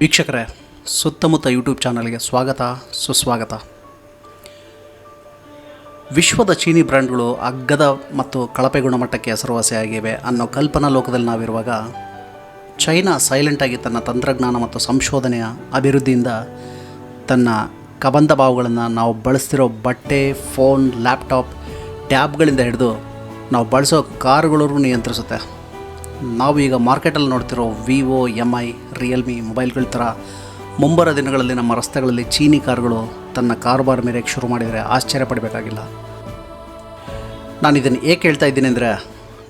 ವೀಕ್ಷಕರೇ, ಸುತ್ತಮುತ್ತ ಯೂಟ್ಯೂಬ್ ಚಾನಲ್ಗೆ ಸ್ವಾಗತ, ಸುಸ್ವಾಗತ. ವಿಶ್ವದ ಚೀನಿ ಬ್ರ್ಯಾಂಡ್ಗಳು ಅಗ್ಗದ ಮತ್ತು ಕಳಪೆ ಗುಣಮಟ್ಟಕ್ಕೆ ಹೆಸರುವಾಸಿಯಾಗಿವೆ ಅನ್ನೋ ಕಲ್ಪನಾ ಲೋಕದಲ್ಲಿ ನಾವಿರುವಾಗ, ಚೈನಾ ಸೈಲೆಂಟಾಗಿ ತನ್ನ ತಂತ್ರಜ್ಞಾನ ಮತ್ತು ಸಂಶೋಧನೆಯ ಅಭಿವೃದ್ಧಿಯಿಂದ ತನ್ನ ಕಬಂಧ ಬಾವುಗಳನ್ನು ನಾವು ಬಳಸ್ತಿರೋ ಬಟ್ಟೆ ಫೋನ್ ಲ್ಯಾಪ್ಟಾಪ್ ಟ್ಯಾಬ್ಗಳಿಂದ ಹಿಡಿದು ನಾವು ಬಳಸೋ ಕಾರುಗಳವರೆಗೂ ನಿಯಂತ್ರಿಸುತ್ತೆ. ನಾವು ಈಗ ಮಾರ್ಕೆಟಲ್ಲಿ ನೋಡ್ತಿರೋ ವಿವೋ ಎಂ ಐ ರಿಯಲ್ಮಿ ಮೊಬೈಲ್ಗಳ ಥರ ಮುಂಬರೋ ದಿನಗಳಲ್ಲಿ ನಮ್ಮ ರಸ್ತೆಗಳಲ್ಲಿ ಚೀನಿ ಕಾರುಗಳು ತನ್ನ ಕಾರುಬಾರ್ ಮೇರೆಗೆ ಶುರು ಮಾಡಿದರೆ ಆಶ್ಚರ್ಯ ಪಡಬೇಕಾಗಿಲ್ಲ. ನಾನು ಇದನ್ನು ಏಕೆ ಹೇಳ್ತಾ ಇದ್ದೀನಿ ಅಂದರೆ,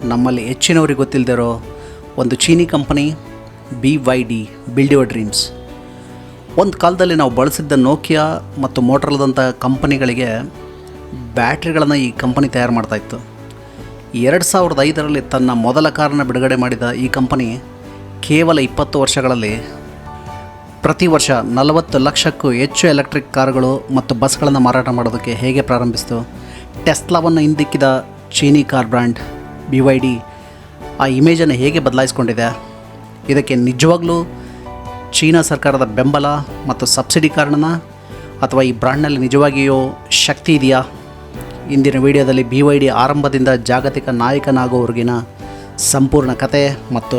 ನಮ್ಮಲ್ಲಿ ಹೆಚ್ಚಿನವ್ರಿಗೆ ಗೊತ್ತಿಲ್ಲದಿರೋ ಒಂದು ಚೀನಿ company B Y D build your dreams ಒಂದು ಕಾಲದಲ್ಲಿ ನಾವು ಬಳಸಿದ್ದ ನೋಕಿಯಾ ಮತ್ತು ಮೋಟ್ರಲ್ದಂಥ ಕಂಪನಿಗಳಿಗೆ ಬ್ಯಾಟ್ರಿಗಳನ್ನು ಈ ಕಂಪನಿ ತಯಾರು ಮಾಡ್ತಾಯಿತ್ತು ಎರಡು ಸಾವಿರದ ಐದರಲ್ಲಿ ತನ್ನ ಮೊದಲ ಕಾರನ್ನು ಬಿಡುಗಡೆ ಮಾಡಿದ ಈ ಕಂಪನಿ ಕೇವಲ ಇಪ್ಪತ್ತು ವರ್ಷಗಳಲ್ಲಿ ಪ್ರತಿ ವರ್ಷ ನಲವತ್ತು ಲಕ್ಷಕ್ಕೂ ಹೆಚ್ಚು ಎಲೆಕ್ಟ್ರಿಕ್ ಕಾರುಗಳು ಮತ್ತು ಬಸ್ಗಳನ್ನು ಮಾರಾಟ ಮಾಡೋದಕ್ಕೆ ಹೇಗೆ ಪ್ರಾರಂಭಿಸಿತು? ಟೆಸ್ಲಾವನ್ನು ಹಿಂದಿಕ್ಕಿದ ಚೀನಿ car brand B Y D ಆ ಇಮೇಜನ್ನು ಹೇಗೆ ಬದಲಾಯಿಸ್ಕೊಂಡಿದೆ? ಇದಕ್ಕೆ ನಿಜವಾಗ್ಲೂ ಚೀನಾ ಸರ್ಕಾರದ ಬೆಂಬಲ ಮತ್ತು ಸಬ್ಸಿಡಿ ಕಾರಣನ? ಅಥವಾ ಈ ಬ್ರ್ಯಾಂಡ್ನಲ್ಲಿ ನಿಜವಾಗಿಯೂ ಶಕ್ತಿ ಇದೆಯಾ? ಇಂದಿನ ವಿಡಿಯೋದಲ್ಲಿ ಬಿ ವೈ ಡಿ ಆರಂಭದಿಂದ ಜಾಗತಿಕ ನಾಯಕನಾಗುವವರೆಗಿನ ಸಂಪೂರ್ಣ ಕತೆ ಮತ್ತು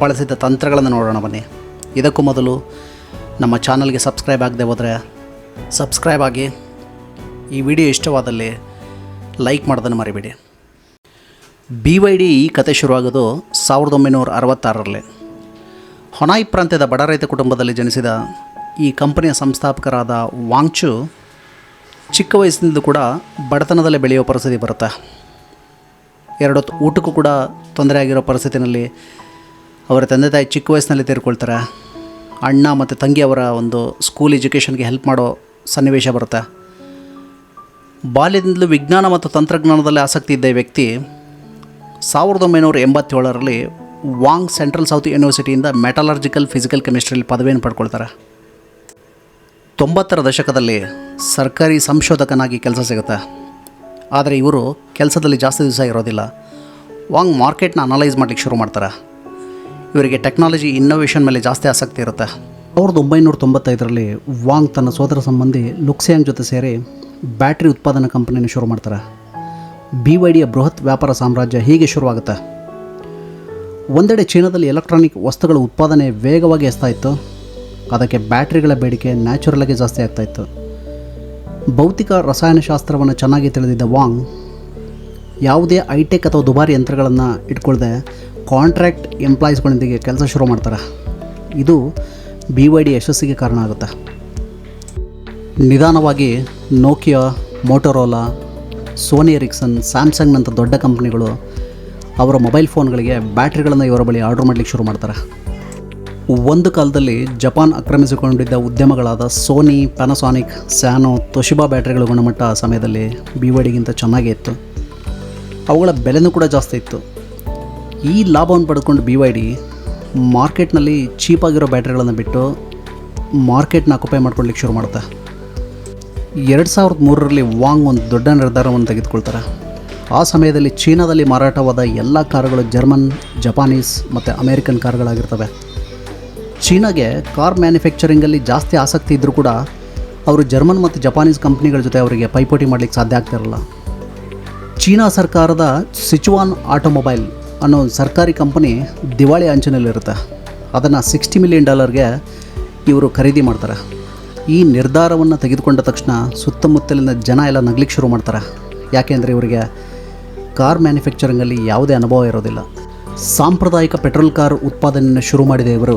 ಬಳಸಿದ ತಂತ್ರಗಳನ್ನು ನೋಡೋಣ ಬನ್ನಿ. ಇದಕ್ಕೂ ಮೊದಲು ನಮ್ಮ ಚಾನಲ್ಗೆ ಸಬ್ಸ್ಕ್ರೈಬ್ ಆಗದೆ ಹೋದರೆ ಸಬ್ಸ್ಕ್ರೈಬ್ ಆಗಿ. ಈ ವಿಡಿಯೋ ಇಷ್ಟವಾದಲ್ಲಿ ಲೈಕ್ ಮಾಡೋದನ್ನು ಮರಿಬೇಡಿ. ಬಿ ವೈ ಡಿ ಈ ಕತೆ ಶುರುವಾಗೋದು ಸಾವಿರದ ಒಂಬೈನೂರ ಅರವತ್ತಾರರಲ್ಲಿ. ಹೊನಾಯಿ ಪ್ರಾಂತ್ಯದ ಬಡ ರೈತ ಕುಟುಂಬದಲ್ಲಿ ಜನಿಸಿದ ಈ ಕಂಪನಿಯ ಸಂಸ್ಥಾಪಕರಾದ ವಾಂಗ್ಚು ಚಿಕ್ಕ ವಯಸ್ಸಿನಿಂದ ಕೂಡ ಬಡತನದಲ್ಲೇ ಬೆಳೆಯೋ ಪರಿಸ್ಥಿತಿ ಬರುತ್ತೆ. ಎರಡೊತ್ತು ಊಟಕ್ಕೂ ಕೂಡ ತೊಂದರೆ ಆಗಿರೋ ಪರಿಸ್ಥಿತಿನಲ್ಲಿ ಅವರ ತಂದೆ ತಾಯಿ ಚಿಕ್ಕ ವಯಸ್ಸಿನಲ್ಲಿ ತೀರ್ಕೊಳ್ತಾರೆ. ಅಣ್ಣ ಮತ್ತು ತಂಗಿ ಅವರ ಒಂದು ಸ್ಕೂಲ್ ಎಜುಕೇಷನ್ಗೆ ಹೆಲ್ಪ್ ಮಾಡೋ ಸನ್ನಿವೇಶ ಬರುತ್ತೆ. ಬಾಲ್ಯದಿಂದಲೂ ವಿಜ್ಞಾನ ಮತ್ತು ತಂತ್ರಜ್ಞಾನದಲ್ಲಿ ಆಸಕ್ತಿ ಇದ್ದ ವ್ಯಕ್ತಿ ಸಾವಿರದ ಒಂಬೈನೂರ ಎಂಬತ್ತೇಳರಲ್ಲಿ ವಾಂಗ್ ಸೆಂಟ್ರಲ್ ಸೌತ್ ಯೂನಿವರ್ಸಿಟಿಯಿಂದ ಮೆಟಲರ್ಜಿಕಲ್ ಫಿಸಿಕಲ್ ಕೆಮಿಸ್ಟ್ರಿಯಲ್ಲಿ ಪದವಿಯನ್ನು ಪಡ್ಕೊಳ್ತಾರೆ. ತೊಂಬತ್ತರ ದಶಕದಲ್ಲಿ ಸರ್ಕಾರಿ ಸಂಶೋಧಕನಾಗಿ ಕೆಲಸ ಸಿಗುತ್ತೆ. ಆದರೆ ಇವರು ಕೆಲಸದಲ್ಲಿ ಜಾಸ್ತಿ ದಿವಸ ಇರೋದಿಲ್ಲ. ವಾಂಗ್ ಮಾರ್ಕೆಟ್ನ ಅನಲೈಸ್ ಮಾಡಲಿಕ್ಕೆ ಶುರು ಮಾಡ್ತಾರೆ. ಇವರಿಗೆ ಟೆಕ್ನಾಲಜಿ, ಇನ್ನೋವೇಷನ್ ಮೇಲೆ ಜಾಸ್ತಿ ಆಸಕ್ತಿ ಇರುತ್ತೆ. ಸಾವಿರದ ಒಂಬೈನೂರ ತೊಂಬತ್ತೈದರಲ್ಲಿ ವಾಂಗ್ ತನ್ನ ಸೋದರ ಸಂಬಂಧಿ ಲುಕ್ಸಿಯಾಂಗ್ ಜೊತೆ ಸೇರಿ ಬ್ಯಾಟ್ರಿ ಉತ್ಪಾದನಾ ಕಂಪನಿನ ಶುರು ಮಾಡ್ತಾರೆ. ಬಿ ವೈ ಡಿಯ ಬೃಹತ್ ವ್ಯಾಪಾರ ಸಾಮ್ರಾಜ್ಯ ಹೀಗೆ ಶುರುವಾಗುತ್ತೆ. ಒಂದೆಡೆ ಚೀನಾದಲ್ಲಿ ಎಲೆಕ್ಟ್ರಾನಿಕ್ ವಸ್ತುಗಳ ಉತ್ಪಾದನೆ ವೇಗವಾಗಿ ಎಸ್ತಾ ಇತ್ತು. ಅದಕ್ಕೆ ಬ್ಯಾಟ್ರಿಗಳ ಬೇಡಿಕೆ ನ್ಯಾಚುರಲಾಗಿ ಜಾಸ್ತಿ ಆಗ್ತಾಯಿತ್ತು ಭೌತಿಕ ರಸಾಯನಶಾಸ್ತ್ರವನ್ನು ಚೆನ್ನಾಗಿ ತಿಳಿದಿದ್ದ ವಾಂಗ್ ಯಾವುದೇ ಐಟೆಕ್ ಅಥವಾ ದುಬಾರಿ ಯಂತ್ರಗಳನ್ನು ಇಟ್ಕೊಳ್ಳದೆ ಕಾಂಟ್ರಾಕ್ಟ್ ಎಂಪ್ಲಾಯೀಸ್ಗಳೊಂದಿಗೆ ಕೆಲಸ ಶುರು ಮಾಡ್ತಾರೆ. ಇದು ಬಿ ವೈ ಡಿ ಯಶಸ್ಸಿಗೆ ಕಾರಣ ಆಗುತ್ತೆ. ನಿಧಾನವಾಗಿ ನೋಕಿಯಾ ಮೋಟೋರೋಲಾ ಸೋನಿ ಎರಿಕ್ಸನ್ ಸ್ಯಾಮ್ಸಂಗ್ನಂಥ ದೊಡ್ಡ ಕಂಪ್ನಿಗಳು ಅವರ ಮೊಬೈಲ್ ಫೋನ್ಗಳಿಗೆ ಬ್ಯಾಟ್ರಿಗಳನ್ನು ಇವರ ಬಳಿ ಆರ್ಡರ್ ಮಾಡಲಿಕ್ಕೆ ಶುರು ಮಾಡ್ತಾರೆ. ಒಂದು ಕಾಲದಲ್ಲಿ ಜಪಾನ್ ಆಕ್ರಮಿಸಿಕೊಂಡಿದ್ದ ಉದ್ಯಮಗಳಾದ ಸೋನಿ ಪ್ಯಾನಸಾನಿಕ್ ಸ್ಯಾನೋ ತೊಶಿಬಾ ಬ್ಯಾಟ್ರಿಗಳ ಗುಣಮಟ್ಟ ಆ ಸಮಯದಲ್ಲಿ ಬಿ ವೈ ಡಿಗಿಂತ ಚೆನ್ನಾಗೇ ಇತ್ತು. ಅವುಗಳ ಬೆಲೆನೂ ಕೂಡ ಜಾಸ್ತಿ ಇತ್ತು. ಈ ಲಾಭವನ್ನು ಪಡೆದುಕೊಂಡು ಬಿ ವೈ ಡಿ ಮಾರ್ಕೆಟ್ನಲ್ಲಿ ಚೀಪಾಗಿರೋ ಬ್ಯಾಟ್ರಿಗಳನ್ನು ಬಿಟ್ಟು ಮಾರ್ಕೆಟ್ನ ಅಕ್ಯುಪೈ ಮಾಡ್ಕೊಳ್ಳಿಕ್ಕೆ ಶುರು ಮಾಡುತ್ತೆ. ಎರಡು ಸಾವಿರದ ಮೂರರಲ್ಲಿ ವಾಂಗ್ ಒಂದು ದೊಡ್ಡ ನಿರ್ಧಾರವನ್ನು ತೆಗೆದುಕೊಳ್ತಾರೆ. ಆ ಸಮಯದಲ್ಲಿ ಚೀನಾದಲ್ಲಿ ಮಾರಾಟವಾದ ಎಲ್ಲ ಕಾರುಗಳು ಜರ್ಮನ್, ಜಪಾನೀಸ್ ಮತ್ತು ಅಮೇರಿಕನ್ ಕಾರುಗಳಾಗಿರ್ತವೆ. ಚೀನಾಗೆ ಕಾರ್ ಮ್ಯಾನುಫ್ಯಾಕ್ಚರಿಂಗಲ್ಲಿ ಜಾಸ್ತಿ ಆಸಕ್ತಿ ಇದ್ದರೂ ಕೂಡ ಅವರು ಜರ್ಮನ್ ಮತ್ತು ಜಪಾನೀಸ್ ಕಂಪ್ನಿಗಳ ಜೊತೆ ಅವರಿಗೆ ಪೈಪೋಟಿ ಮಾಡಲಿಕ್ಕೆ ಸಾಧ್ಯ ಆಗ್ತಿರಲ್ಲ ಚೀನಾ ಸರ್ಕಾರದ ಸಿಚುವಾನ್ ಆಟೋಮೊಬೈಲ್ ಅನ್ನೋ ಒಂದು ಸರ್ಕಾರಿ ಕಂಪನಿ ದಿವಾಳಿ ಅಂಚಿನಲ್ಲಿರುತ್ತೆ. ಅದನ್ನು ಸಿಕ್ಸ್ಟಿ ಮಿಲಿಯನ್ ಡಾಲರ್ಗೆ ಇವರು ಖರೀದಿ ಮಾಡ್ತಾರೆ. ಈ ನಿರ್ಧಾರವನ್ನು ತೆಗೆದುಕೊಂಡ ತಕ್ಷಣ ಸುತ್ತಮುತ್ತಲಿನ ಜನ ಎಲ್ಲ ನಗ್ಲಿಕ್ಕೆ ಶುರು ಮಾಡ್ತಾರೆ. ಯಾಕೆಂದರೆ ಇವರಿಗೆ ಕಾರ್ ಮ್ಯಾನುಫ್ಯಾಕ್ಚರಿಂಗಲ್ಲಿ ಯಾವುದೇ ಅನುಭವ ಇರೋದಿಲ್ಲ. ಸಾಂಪ್ರದಾಯಿಕ ಪೆಟ್ರೋಲ್ ಕಾರ್ ಉತ್ಪಾದನೆಯನ್ನು ಶುರು ಮಾಡಿದ ಇವರು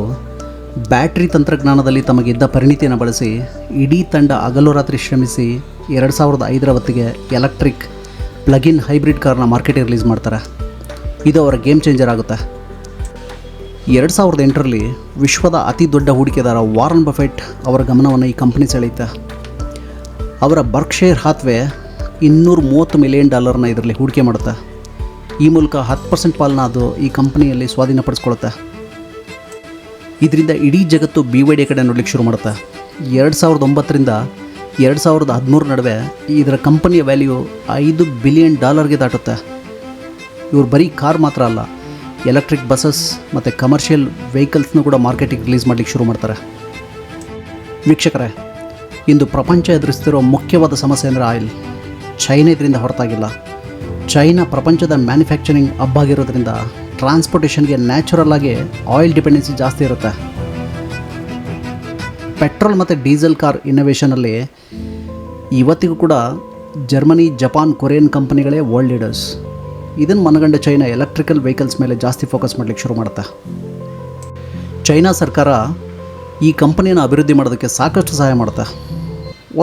ಬ್ಯಾಟ್ರಿ ತಂತ್ರಜ್ಞಾನದಲ್ಲಿ ತಮಗಿದ್ದ ಪರಿಣಿತಿಯನ್ನು ಬಳಸಿ ಇಡೀ ತಂಡ ಹಗಲು ರಾತ್ರಿ ಶ್ರಮಿಸಿ ಎರಡು ಸಾವಿರದ ಐದರ ಹೊತ್ತಿಗೆ ಎಲೆಕ್ಟ್ರಿಕ್ ಪ್ಲಗಿನ್ ಹೈಬ್ರಿಡ್ ಕಾರ್ನ ಮಾರ್ಕೆಟಿಗೆ ರಿಲೀಸ್ ಮಾಡ್ತಾರೆ. ಇದು ಅವರ ಗೇಮ್ ಚೇಂಜರ್ ಆಗುತ್ತೆ. ಎರಡು ಸಾವಿರದ ಎಂಟರಲ್ಲಿ ವಿಶ್ವದ ಅತಿ ದೊಡ್ಡ ಹೂಡಿಕೆದಾರ ವಾರನ್ ಬಫೆಟ್ ಅವರ ಗಮನವನ್ನು ಈ ಕಂಪನಿ ಸೆಳೆಯುತ್ತೆ. ಅವರ ಬರ್ಕ್ಷೇರ್ ಹಾತ್ವೆ ಇನ್ನೂರ ಮೂವತ್ತು ಮಿಲಿಯನ್ ಡಾಲರ್ನ ಇದರಲ್ಲಿ ಹೂಡಿಕೆ ಮಾಡುತ್ತೆ. ಈ ಮೂಲಕ ಹತ್ತು ಪರ್ಸೆಂಟ್ ಪಾಲನ್ನ ಅದು ಈ ಕಂಪನಿಯಲ್ಲಿ ಸ್ವಾಧೀನಪಡಿಸ್ಕೊಳ್ಳುತ್ತೆ ಇದರಿಂದ ಇಡೀ ಜಗತ್ತು ಬಿ ವೈ ಡಿ ಕಡೆ ನೋಡ್ಲಿಕ್ಕೆ ಶುರು ಮಾಡುತ್ತೆ. ಎರಡು ಸಾವಿರದ ಒಂಬತ್ತರಿಂದ ಎರಡು ಸಾವಿರದ ಹದಿಮೂರು ನಡುವೆ ಇದರ ಕಂಪನಿಯ ವ್ಯಾಲ್ಯೂ ಐದು ಬಿಲಿಯನ್ ಡಾಲರ್ಗೆ ದಾಟುತ್ತೆ. ಇವರು ಬರೀ ಕಾರ್ ಮಾತ್ರ ಅಲ್ಲ, ಎಲೆಕ್ಟ್ರಿಕ್ ಬಸ್ಸಸ್ ಮತ್ತು ಕಮರ್ಷಿಯಲ್ ವೆಹಿಕಲ್ಸ್ನೂ ಕೂಡ ಮಾರ್ಕೆಟಿಗೆ ರಿಲೀಸ್ ಮಾಡಲಿಕ್ಕೆ ಶುರು ಮಾಡ್ತಾರೆ. ವೀಕ್ಷಕರೇ, ಇಂದು ಪ್ರಪಂಚ ಎದುರಿಸ್ತಿರೋ ಮುಖ್ಯವಾದ ಸಮಸ್ಯೆ ಅಂದರೆ ಆಯಿಲ್. ಚೈನಾ ಇದರಿಂದ ಹೊರತಾಗಿಲ್ಲ. ಚೈನಾ ಪ್ರಪಂಚದ ಮ್ಯಾನುಫ್ಯಾಕ್ಚರಿಂಗ್ ಹಬ್ ಆಗಿರೋದ್ರಿಂದ ಟ್ರಾನ್ಸ್ಪೋರ್ಟೇಷನ್ಗೆ ನ್ಯಾಚುರಲ್ ಆಗಿ ಆಯಿಲ್ ಡಿಪೆಂಡೆನ್ಸಿ ಜಾಸ್ತಿ ಇರುತ್ತೆ. ಪೆಟ್ರೋಲ್ ಮತ್ತು ಡೀಸೆಲ್ ಕಾರ್ ಇನ್ನೋವೇಷನಲ್ಲಿ ಇವತ್ತಿಗೂ ಕೂಡ ಜರ್ಮನಿ, ಜಪಾನ್, ಕೊರಿಯನ್ ಕಂಪನಿಗಳೇ ವರ್ಲ್ಡ್ ಲೀಡರ್ಸ್ ಇದನ್ನು ಮನಗಂಡ ಚೈನಾ ಎಲೆಕ್ಟ್ರಿಕಲ್ ವೆಹಿಕಲ್ಸ್ ಮೇಲೆ ಜಾಸ್ತಿ ಫೋಕಸ್ ಮಾಡಲಿಕ್ಕೆ ಶುರು ಮಾಡುತ್ತೆ. ಚೈನಾ ಸರ್ಕಾರ ಈ ಕಂಪನಿಯನ್ನು ಅಭಿವೃದ್ಧಿ ಮಾಡೋದಕ್ಕೆ ಸಾಕಷ್ಟು ಸಹಾಯ ಮಾಡುತ್ತೆ.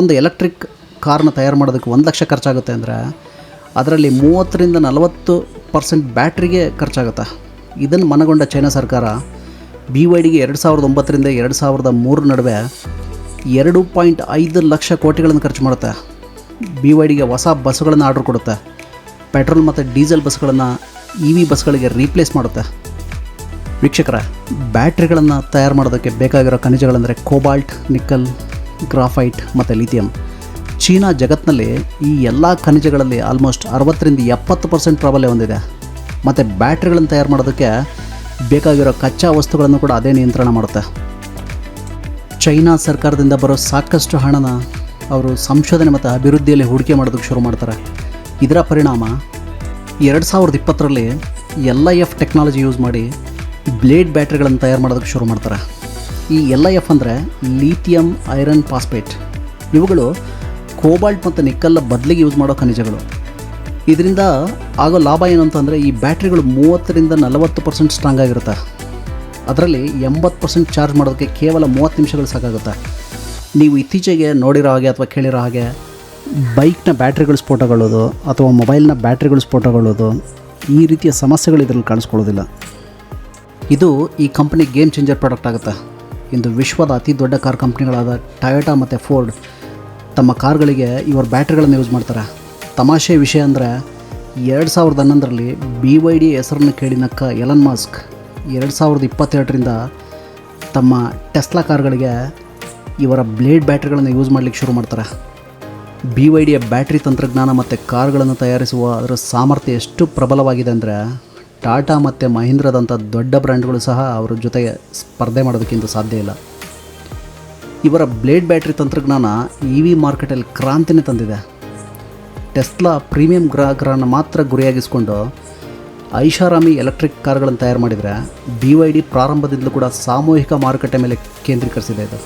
ಒಂದು ಎಲೆಕ್ಟ್ರಿಕ್ ಕಾರ್ನ ತಯಾರು ಮಾಡೋದಕ್ಕೆ ಒಂದು ಲಕ್ಷ ಖರ್ಚಾಗುತ್ತೆ ಅಂದರೆ ಅದರಲ್ಲಿ ಮೂವತ್ತರಿಂದ ನಲವತ್ತು ಪರ್ಸೆಂಟ್ ಬ್ಯಾಟ್ರಿಗೆ ಖರ್ಚಾಗುತ್ತೆ? ಇದನ್ನು ಮನಗೊಂಡ ಚೈನಾ ಸರ್ಕಾರ ಬಿ ವೈ ಡಿಗೆ ಎರಡು ಸಾವಿರದ ಒಂಬತ್ತರಿಂದ ಎರಡು ಸಾವಿರದ ಮೂರರ ನಡುವೆ ಎರಡು ಪಾಯಿಂಟ್ ಐದು ಲಕ್ಷ ಕೋಟಿಗಳನ್ನು ಖರ್ಚು ಮಾಡುತ್ತೆ. ಬಿ ವೈ ಡಿಗೆ ಹೊಸ ಬಸ್ಸುಗಳನ್ನು ಆರ್ಡರ್ ಕೊಡುತ್ತೆ. ಪೆಟ್ರೋಲ್ ಮತ್ತು ಡೀಸೆಲ್ ಬಸ್ಗಳನ್ನು ಇ ವಿ ಬಸ್ಗಳಿಗೆ ರೀಪ್ಲೇಸ್ ಮಾಡುತ್ತೆ. ವೀಕ್ಷಕರ, ಬ್ಯಾಟ್ರಿಗಳನ್ನು ತಯಾರು ಮಾಡೋದಕ್ಕೆ ಬೇಕಾಗಿರೋ ಖನಿಜಗಳೆಂದರೆ ಕೋಬಾಲ್ಟ್, ನಿಕ್ಕಲ್, ಗ್ರಾಫೈಟ್ ಮತ್ತು ಲಿಥಿಯಂ. ಚೀನಾ ಜಗತ್ತಿನಲ್ಲಿ ಈ ಎಲ್ಲ ಖನಿಜಗಳಲ್ಲಿ ಆಲ್ಮೋಸ್ಟ್ ಅರವತ್ತರಿಂದ ಎಪ್ಪತ್ತು ಪರ್ಸೆಂಟ್ ಪ್ರಾಬಲ್ಯ ಹೊಂದಿದೆ. ಮತ್ತು ಬ್ಯಾಟ್ರಿಗಳನ್ನು ತಯಾರು ಮಾಡೋದಕ್ಕೆ ಬೇಕಾಗಿರೋ ಕಚ್ಚಾ ವಸ್ತುಗಳನ್ನು ಕೂಡ ಅದೇ ನಿಯಂತ್ರಣ ಮಾಡುತ್ತೆ. ಚೈನಾ ಸರ್ಕಾರದಿಂದ ಬರೋ ಸಾಕಷ್ಟು ಹಣನ ಅವರು ಸಂಶೋಧನೆ ಮತ್ತು ಅಭಿವೃದ್ಧಿಯಲ್ಲಿ ಹೂಡಿಕೆ ಮಾಡೋದಕ್ಕೆ ಶುರು ಮಾಡ್ತಾರೆ. ಇದರ ಪರಿಣಾಮ ಎರಡು ಸಾವಿರದ ಇಪ್ಪತ್ತರಲ್ಲಿ L I F technology use ಮಾಡಿ ಬ್ಲೇಡ್ ಬ್ಯಾಟ್ರಿಗಳನ್ನು ತಯಾರು ಮಾಡೋದಕ್ಕೆ ಶುರು ಮಾಡ್ತಾರೆ. ಈ ಎಲ್ ಐ ಎಫ್ ಅಂದರೆ ಲೀಥಿಯಂ ಐರನ್ ಪಾಸ್ಪೇಟ್ ಇವುಗಳು ಕೋಬಾಲ್ಟ್ ಮತ್ತು ನಿಕ್ಕಲ್ಲ ಬದಲಿಗೆ ಯೂಸ್ ಮಾಡೋ ಖನಿಜಗಳು. ಇದರಿಂದ ಆಗೋ ಲಾಭ ಏನು ಅಂತಂದರೆ ಈ ಬ್ಯಾಟ್ರಿಗಳು ಮೂವತ್ತರಿಂದ ನಲವತ್ತು ಪರ್ಸೆಂಟ್ ಸ್ಟ್ರಾಂಗ್ ಆಗಿರುತ್ತೆ. ಅದರಲ್ಲಿ ಎಂಬತ್ತು ಪರ್ಸೆಂಟ್ ಚಾರ್ಜ್ ಮಾಡೋದಕ್ಕೆ ಕೇವಲ ಮೂವತ್ತು ನಿಮಿಷಗಳು ಸಾಕಾಗುತ್ತೆ. ನೀವು ಇತ್ತೀಚೆಗೆ ನೋಡಿರೋ ಹಾಗೆ ಅಥವಾ ಕೇಳಿರೋ ಹಾಗೆ ಬೈಕ್ನ ಬ್ಯಾಟ್ರಿಗಳು ಸ್ಫೋಟಗೊಳ್ಳೋದು ಅಥವಾ ಮೊಬೈಲ್ನ ಬ್ಯಾಟ್ರಿಗಳು ಸ್ಫೋಟಗೊಳ್ಳೋದು ಈ ರೀತಿಯ ಸಮಸ್ಯೆಗಳು ಇದರಲ್ಲಿ ಕಾಣಿಸ್ಕೊಳ್ಳೋದಿಲ್ಲ. ಇದು ಈ ಕಂಪ್ನಿ ಗೇಮ್ ಚೇಂಜರ್ ಪ್ರಾಡಕ್ಟ್ ಆಗುತ್ತೆ. ಇಂದು ವಿಶ್ವದ ಅತಿ ದೊಡ್ಡ ಕಾರ್ ಕಂಪ್ನಿಗಳಾದ ಟಯೋಟಾ ಮತ್ತು ಫೋರ್ಡ್ ತಮ್ಮ ಕಾರ್ಗಳಿಗೆ ಇವರ ಬ್ಯಾಟ್ರಿಗಳನ್ನು ಯೂಸ್ ಮಾಡ್ತಾರೆ. ತಮಾಷೆ ವಿಷಯ ಅಂದರೆ, ಎರಡು ಸಾವಿರದ ಹನ್ನೊಂದರಲ್ಲಿ ಬಿ ವೈ ಡಿ ಹೆಸರನ್ನು ಕೇಳಿ ನಕ್ಕ ಎಲನ್ ಮಾಸ್ಕ್ ಎರಡು ಸಾವಿರದ ಇಪ್ಪತ್ತೆರಡರಿಂದ ತಮ್ಮ ಟೆಸ್ಲಾ ಕಾರ್ಗಳಿಗೆ ಇವರ ಬ್ಲೇಡ್ ಬ್ಯಾಟ್ರಿಗಳನ್ನು ಯೂಸ್ ಮಾಡಲಿಕ್ಕೆ ಶುರು ಮಾಡ್ತಾರೆ. ಬಿ ವೈ ಡಿಯ ಬ್ಯಾಟ್ರಿ ತಂತ್ರಜ್ಞಾನ ಮತ್ತು ಕಾರ್ಗಳನ್ನು ತಯಾರಿಸುವ ಅದರ ಸಾಮರ್ಥ್ಯ ಎಷ್ಟು ಪ್ರಬಲವಾಗಿದೆ ಅಂದರೆ, ಟಾಟಾ ಮತ್ತು ಮಹೀಂದ್ರದಂಥ ದೊಡ್ಡ ಬ್ರ್ಯಾಂಡ್ಗಳು ಸಹ ಅವರ ಜೊತೆಗೆ ಸ್ಪರ್ಧೆ ಮಾಡೋದಕ್ಕಿಂತ ಸಾಧ್ಯ ಇಲ್ಲ. ಇವರ ಬ್ಲೇಡ್ ಬ್ಯಾಟ್ರಿ ತಂತ್ರಜ್ಞಾನ ಇ ವಿ ಮಾರ್ಕೆಟಲ್ಲಿ ಕ್ರಾಂತಿನೇ ತಂದಿದೆ. ಟೆಸ್ಲಾ ಪ್ರೀಮಿಯಂ ಗ್ರಾಹಕರನ್ನು ಮಾತ್ರ ಗುರಿಯಾಗಿಸ್ಕೊಂಡು ಐಷಾರಾಮಿ ಎಲೆಕ್ಟ್ರಿಕ್ ಕಾರ್ಗಳನ್ನು ತಯಾರು ಮಾಡಿದರೆ ಬಿ ವೈ ಡಿ ಪ್ರಾರಂಭದಿಂದಲೂ ಕೂಡ ಸಾಮೂಹಿಕ ಮಾರುಕಟ್ಟೆ ಮೇಲೆ ಕೇಂದ್ರೀಕರಿಸಿದೆ ಇದು.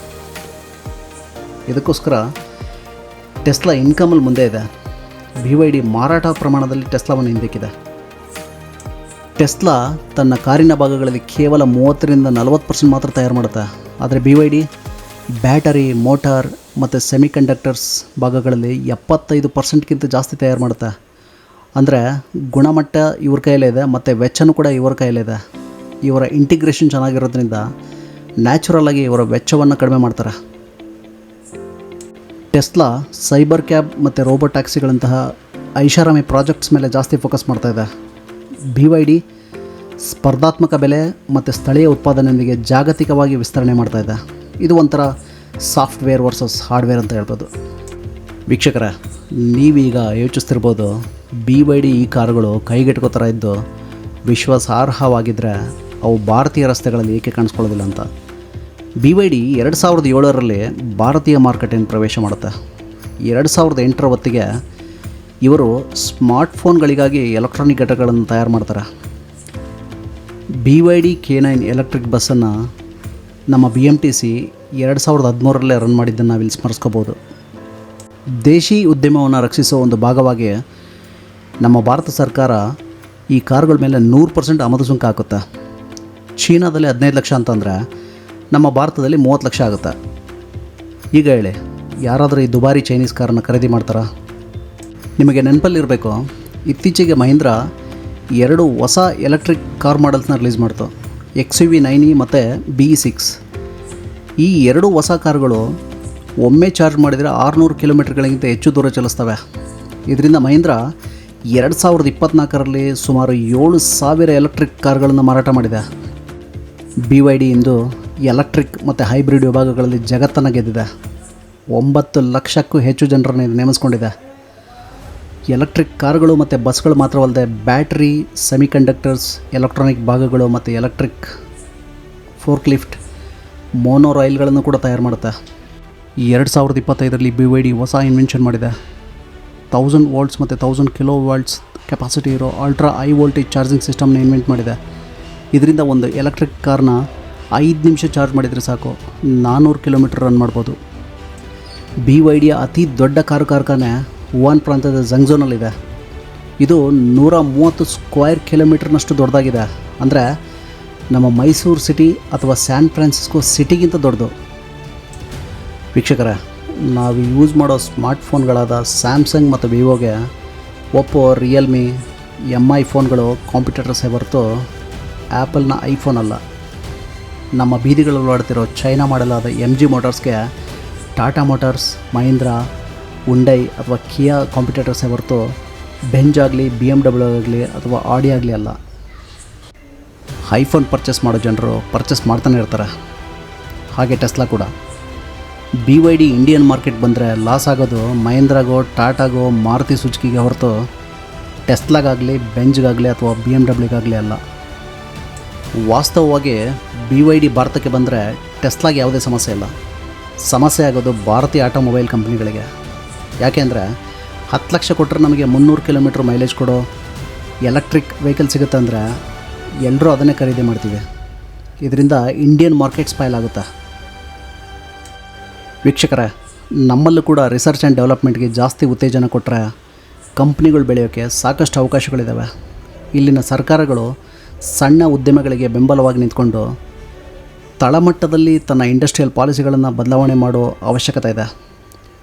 ಇದಕ್ಕೋಸ್ಕರ ಟೆಸ್ಲಾ ಇನ್ಕಮಲ್ಲಿ ಮುಂದೆ ಇದೆ. ಬಿ ವೈ ಡಿ ಮಾರಾಟ ಪ್ರಮಾಣದಲ್ಲಿ ಟೆಸ್ಲಾವನ್ನು ಹಿಂದಿಕ್ಕಿದೆ. ಟೆಸ್ಲಾ ತನ್ನ ಕಾರಿನ ಭಾಗಗಳಲ್ಲಿ ಕೇವಲ ಮೂವತ್ತರಿಂದ ನಲವತ್ತು ಪರ್ಸೆಂಟ್ ಮಾತ್ರ ತಯಾರು ಮಾಡುತ್ತೆ. ಆದರೆ B Y D battery, motor ಮತ್ತು ಸೆಮಿಕಂಡಕ್ಟರ್ಸ್ ಭಾಗಗಳಲ್ಲಿ ಎಪ್ಪತ್ತೈದು ಪರ್ಸೆಂಟ್ಗಿಂತ ಜಾಸ್ತಿ ತಯಾರು ಮಾಡುತ್ತೆ. ಅಂದರೆ ಗುಣಮಟ್ಟ ಇವ್ರ ಕೈಯಲ್ಲೇ ಇದೆ, ಮತ್ತು ವೆಚ್ಚನೂ ಕೂಡ ಇವರ ಕೈಯಲ್ಲಿದೆ ಇವರ ಇಂಟಿಗ್ರೇಷನ್ ಚೆನ್ನಾಗಿರೋದ್ರಿಂದ ನ್ಯಾಚುರಲ್ ಆಗಿ ಇವರ ವೆಚ್ಚವನ್ನು ಕಡಿಮೆ ಮಾಡ್ತಾರೆ. ಟೆಸ್ಲಾ ಸೈಬರ್ ಕ್ಯಾಬ್ ಮತ್ತು ರೋಬೋಟ್ ಟ್ಯಾಕ್ಸಿಗಳಂತಹ ಐಷಾರಾಮಿ ಪ್ರಾಜೆಕ್ಟ್ಸ್ ಮೇಲೆ ಜಾಸ್ತಿ ಫೋಕಸ್ ಮಾಡ್ತಾ ಇದೆ. ಬಿ ವೈ ಡಿ ಸ್ಪರ್ಧಾತ್ಮಕ ಬೆಲೆ ಮತ್ತು ಸ್ಥಳೀಯ ಉತ್ಪಾದನೆಯೊಂದಿಗೆ ಜಾಗತಿಕವಾಗಿ ವಿಸ್ತರಣೆ ಮಾಡ್ತಾ ಇದೆ. ಇದು ಒಂಥರ ಸಾಫ್ಟ್ವೇರ್ ವರ್ಸಸ್ ಹಾರ್ಡ್ವೇರ್ ಅಂತ ಹೇಳ್ಬೋದು. ವೀಕ್ಷಕರ, ನೀವೀಗ ಯೋಚಿಸ್ತಿರ್ಬೋದು ಬಿ ವೈ ಡಿ ಈ ಕಾರುಗಳು ಕೈಗೆಟಕೋ ಥರ ಇದ್ದು ವಿಶ್ವಾಸಾರ್ಹವಾಗಿದ್ದರೆ ಅವು ಭಾರತೀಯ ರಸ್ತೆಗಳಲ್ಲಿ ಏಕೆ ಕಾಣಿಸ್ಕೊಳ್ಳೋದಿಲ್ಲ ಅಂತ. ಬಿ ವೈ ಡಿ ಎರಡು ಸಾವಿರದ ಏಳರಲ್ಲಿ ಭಾರತೀಯ ಮಾರುಕಟ್ಟೆಯನ್ನು ಪ್ರವೇಶ ಮಾಡುತ್ತೆ. ಎರಡು ಸಾವಿರದ ಎಂಟರ ಹೊತ್ತಿಗೆ ಇವರು ಸ್ಮಾರ್ಟ್ಫೋನ್ಗಳಿಗಾಗಿ ಎಲೆಕ್ಟ್ರಾನಿಕ್ ಘಟಕಗಳನ್ನು ತಯಾರು ಮಾಡ್ತಾರೆ. B Y D K nine electric ಬಸ್ಸನ್ನು ನಮ್ಮ ಬಿ ಎಂ ಟಿ ಸಿ ಎರಡು ಸಾವಿರದ ಹದಿಮೂರರಲ್ಲೇ ರನ್ ಮಾಡಿದ್ದನ್ನು ನಾವಿಲ್ಲಿ ಸ್ಮರಿಸ್ಕೋಬೋದು. ದೇಶಿ ಉದ್ಯಮವನ್ನು ರಕ್ಷಿಸೋ ಒಂದು ಭಾಗವಾಗಿ ನಮ್ಮ ಭಾರತ ಸರ್ಕಾರ ಈ ಕಾರುಗಳ ಮೇಲೆ ನೂರು ಪರ್ಸೆಂಟ್ ಆಮದು ಸುಂಕ ಹಾಕುತ್ತೆ? ಚೀನಾದಲ್ಲಿ ಹದಿನೈದು ಲಕ್ಷ ಅಂತಂದರೆ ನಮ್ಮ ಭಾರತದಲ್ಲಿ ಮೂವತ್ತು ಲಕ್ಷ ಆಗುತ್ತೆ? ಈಗ ಹೇಳಿ, ಯಾರಾದರೂ ಈ ದುಬಾರಿ ಚೈನೀಸ್ ಕಾರನ್ನು ಖರೀದಿ ಮಾಡ್ತಾರಾ? ನಿಮಗೆ ನೆನಪಲ್ಲಿರಬೇಕು ಇತ್ತೀಚೆಗೆ ಮಹೀಂದ್ರ ಎರಡು ಹೊಸ ಎಲೆಕ್ಟ್ರಿಕ್ ಕಾರ್ ಮಾಡೆಲ್ಸ್ನ ರಿಲೀಸ್ ಮಾಡ್ತು. X U V nine E ಮತ್ತು ಬಿ ಸಿಕ್ಸ್ ಈ ಎರಡು ಹೊಸ ಕಾರುಗಳು ಒಮ್ಮೆ ಚಾರ್ಜ್ ಮಾಡಿದರೆ ಆರುನೂರು ಕಿಲೋಮೀಟರ್ಗಳಿಗಿಂತ ಹೆಚ್ಚು ದೂರ ಚಲಿಸ್ತವೆ. ಇದರಿಂದ ಮಹೀಂದ್ರ ಎರಡು ಸಾವಿರದ ಇಪ್ಪತ್ತ್ನಾಲ್ಕರಲ್ಲಿ ಸುಮಾರು ಏಳು ಸಾವಿರ ಎಲೆಕ್ಟ್ರಿಕ್ ಕಾರ್ಗಳನ್ನು ಮಾರಾಟ ಮಾಡಿದೆ. ಬಿ ವೈ ಡಿ ಇಂದು ಎಲೆಕ್ಟ್ರಿಕ್ ಮತ್ತು ಹೈಬ್ರಿಡ್ ವಿಭಾಗಗಳಲ್ಲಿ ಜಗತ್ತನ್ನು ಗೆದ್ದಿದೆ. ಒಂಬತ್ತು ಲಕ್ಷಕ್ಕೂ ಹೆಚ್ಚು ಜನರನ್ನು ಇದು ನೇಮಿಸ್ಕೊಂಡಿದೆ. ಎಲೆಕ್ಟ್ರಿಕ್ ಕಾರುಗಳು ಮತ್ತು ಬಸ್ಗಳು ಮಾತ್ರವಲ್ಲದೆ ಬ್ಯಾಟ್ರಿ, ಸೆಮಿಕಂಡಕ್ಟರ್ಸ್, ಎಲೆಕ್ಟ್ರಾನಿಕ್ ಭಾಗಗಳು ಮತ್ತು ಎಲೆಕ್ಟ್ರಿಕ್ ಫೋರ್ಕ್ಲಿಫ್ಟ್ ಮೋನೋ ರೈಲ್ಗಳನ್ನು ಕೂಡ ತಯಾರು ಮಾಡುತ್ತೆ. ಎರಡು ಸಾವಿರದ ಇಪ್ಪತ್ತೈದರಲ್ಲಿ ಬಿ ವೈ ಡಿ ಹೊಸ ಇನ್ವೆನ್ಷನ್ ಮಾಡಿದೆ. ಥೌಸಂಡ್ ವೋಲ್ಟ್ಸ್ ಮತ್ತು ತೌಸಂಡ್ ಕಿಲೋ ವಾಲ್ಟ್ಸ್ ಕೆಪಾಸಿಟಿ ಇರೋ ಅಲ್ಟ್ರಾ ಹೈ ವೋಲ್ಟೇಜ್ ಚಾರ್ಜಿಂಗ್ ಸಿಸ್ಟಮ್ನ ಇನ್ವೆಂಟ್ ಮಾಡಿದೆ. ಇದರಿಂದ ಒಂದು ಎಲೆಕ್ಟ್ರಿಕ್ ಕಾರ್ನ ಐದು ನಿಮಿಷ ಚಾರ್ಜ್ ಮಾಡಿದರೆ ಸಾಕು. ನಾನ್ನೂರು ಕಿಲೋಮೀಟರ್ ರನ್ ಮಾಡ್ಬೋದು. ಬಿ ವೈ ಡಿಯ ಅತಿ ದೊಡ್ಡ ಕಾರು ಕಾರ್ಖಾನೆ ವುಹಾನ್ ಪ್ರಾಂತ್ಯದ ಜಂಗ್ಝೋನಲ್ಲಿದೆ ಇದು ನೂರ ಮೂವತ್ತು ಸ್ಕ್ವೇರ್ ಕಿಲೋಮೀಟರ್ನಷ್ಟು ದೊಡ್ಡದಾಗಿದೆ. ಅಂದರೆ ನಮ್ಮ ಮೈಸೂರು ಸಿಟಿ ಅಥವಾ ಸ್ಯಾನ್ ಫ್ರಾನ್ಸಿಸ್ಕೋ ಸಿಟಿಗಿಂತ ದೊಡ್ಡದು. ವೀಕ್ಷಕರ, ನಾವು ಯೂಸ್ ಮಾಡೋ ಸ್ಮಾರ್ಟ್ಫೋನ್ಗಳಾದ ಸ್ಯಾಮ್ಸಂಗ್ ಮತ್ತು ವಿವೋಗೆ ಒಪ್ಪೋ, ರಿಯಲ್ಮಿ ಎಂ ಐ ಫೋನ್ಗಳು ಕಾಂಪಿಟೇಟರ್ಸೇ ಹೊರತು ಆ್ಯಪಲ್ನ ಐಫೋನ್ ಅಲ್ಲ. ನಮ್ಮ ಬೀದಿಗಳಲ್ಲಿ ಓಡ್ತಿರೋ ಚೈನಾ ಮಾಡಲಾದ ಎಂ ಜಿ ಮೋಟರ್ಸ್ಗೆ ಟಾಟಾ ಮೋಟರ್ಸ್, ಮಹೀಂದ್ರಾ ಉಂಡೈ ಅಥವಾ ಕಿಯಾ ಕಾಂಪಿಟೇಟರ್ಸೇ ಹೊರತು ಬೆಂಜ್ ಆಗಲಿ ಬಿ ಎಂ ಡಬ್ಲ್ಯೂ ಆಗಲಿ ಅಥವಾ ಆಡಿ ಆಗಲಿ ಅಲ್ಲ. ಐಫೋನ್ ಪರ್ಚೇಸ್ ಮಾಡೋ ಜನರು ಪರ್ಚೇಸ್ ಮಾಡ್ತಾನೆ ಇರ್ತಾರೆ. ಹಾಗೆ ಟೆಸ್ಲಾ ಕೂಡ. B Y D Indian market ಬಂದರೆ ಲಾಸ್ ಆಗೋದು ಮಹೇಂದ್ರಾಗೋ ಟಾಟಾಗೋ ಮಾರುತಿ ಸುಜುಕಿಗೆ ಹೊರತು ಟೆಸ್ಲಾಗಾಗಲಿ ಬೆಂಜ್ಗಾಗಲಿ ಅಥವಾ ಬಿ ಎಂ ಡಬ್ಲ್ಯೂಗಾಗಲಿ ಅಲ್ಲ. ವಾಸ್ತವವಾಗಿ ಬಿ ವೈ ಡಿ ಭಾರತಕ್ಕೆ ಬಂದರೆ ಟೆಸ್ಲಾಗೆ ಯಾವುದೇ ಸಮಸ್ಯೆ ಇಲ್ಲ. ಸಮಸ್ಯೆ ಆಗೋದು ಭಾರತೀಯ ಆಟೋಮೊಬೈಲ್ ಕಂಪ್ನಿಗಳಿಗೆ ಯಾಕೆಂದರೆ ಹತ್ತು ಲಕ್ಷ ಕೊಟ್ಟರೆ ನಮಗೆ ಮುನ್ನೂರು ಕಿಲೋಮೀಟ್ರ್ ಮೈಲೇಜ್ ಕೊಡೋ ಎಲೆಕ್ಟ್ರಿಕ್ ವೆಹಿಕಲ್ ಸಿಗುತ್ತೆ ಅಂದರೆ ಎಲ್ಲರೂ ಅದನ್ನೇ ಖರೀದಿ ಮಾಡ್ತೀವಿ. ಇದರಿಂದ ಇಂಡಿಯನ್ ಮಾರ್ಕೆಟ್ ಸ್ಪೈಲ್ ಆಗುತ್ತೆ? ವೀಕ್ಷಕರೇ, ನಮ್ಮಲ್ಲೂ ಕೂಡ ರಿಸರ್ಚ್ ಆ್ಯಂಡ್ ಡೆವಲಪ್ಮೆಂಟ್ಗೆ ಜಾಸ್ತಿ ಉತ್ತೇಜನ ಕೊಟ್ಟರೆ ಕಂಪ್ನಿಗಳು ಬೆಳೆಯೋಕ್ಕೆ ಸಾಕಷ್ಟು ಅವಕಾಶಗಳಿದ್ದಾವೆ ಇಲ್ಲಿನ ಸರ್ಕಾರಗಳು ಸಣ್ಣ ಉದ್ಯಮಗಳಿಗೆ ಬೆಂಬಲವಾಗಿ ನಿಂತ್ಕೊಂಡು ತಳಮಟ್ಟದಲ್ಲಿ ತನ್ನ ಇಂಡಸ್ಟ್ರಿಯಲ್ ಪಾಲಿಸಿಗಳನ್ನು ಬದಲಾವಣೆ ಮಾಡೋ ಅವಶ್ಯಕತೆ ಇದೆ.